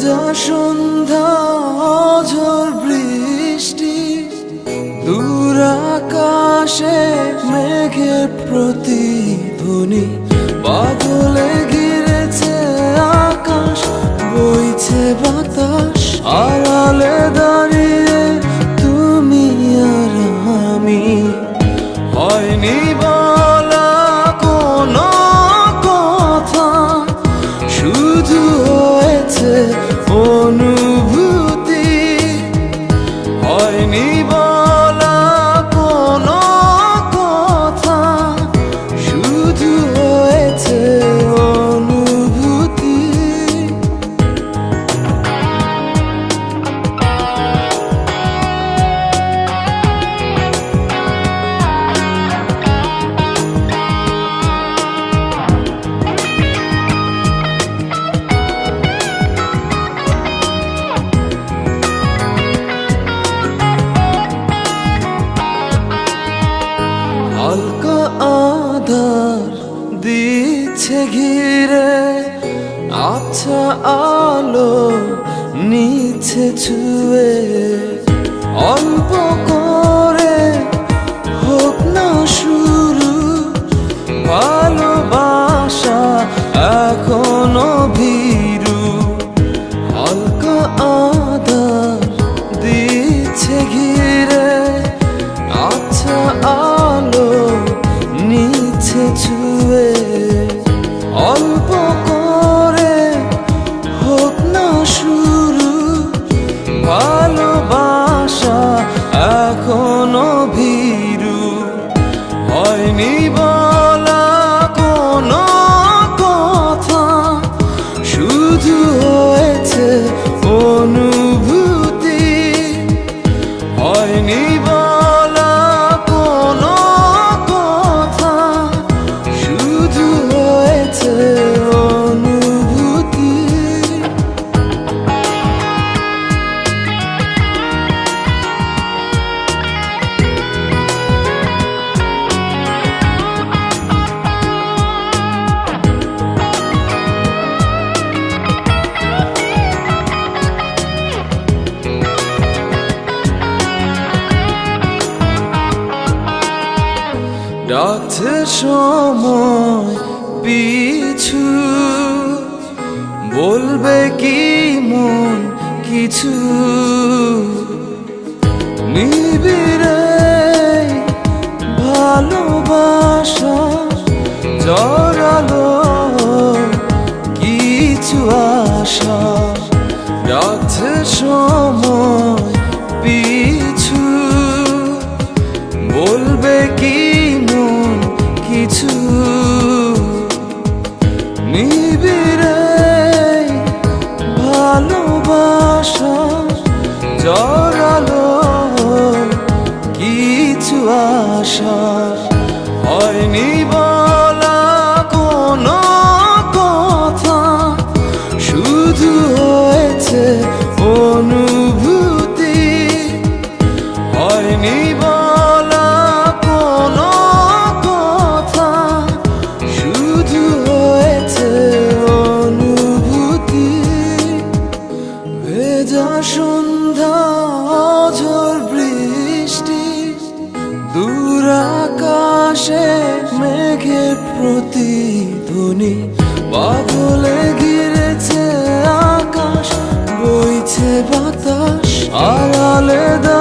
ভেজা সন্ধ্যা বৃষ্টি, দূর আকাশে মেঘের প্রতিধ্বনি বাদলে ঘিরেছে আকাশ, বইছে বাতাস, আড়ালে দাঁড়িয়ে তুমি আর আমি। হয়নি ঘিরে আচ্ছা আলো নিচে ছুয়ে অল্প করে হোক না শুরু, ভালোবাসা এখনও ভীরু। হালকা আধার দিচ্ছে ঘিরে আচ্ছা আলো নিচে ছুঁয়ে ডাকছে সময় পিছু। বলবে কি মন কিছু? নিবিড়ে ভালোবাসা জড়ালো কিছু আশা। ডাকছে সময় জড়ালো কিছু আশা হয়নি সন্ধ্যা ঝোর বৃষ্টি দূর আকাশে মেঘের প্রতিধ্বনি পাগলে ঘিরেছে আকাশ বইছে বাতাস আড়ালে দাঁড়িয়ে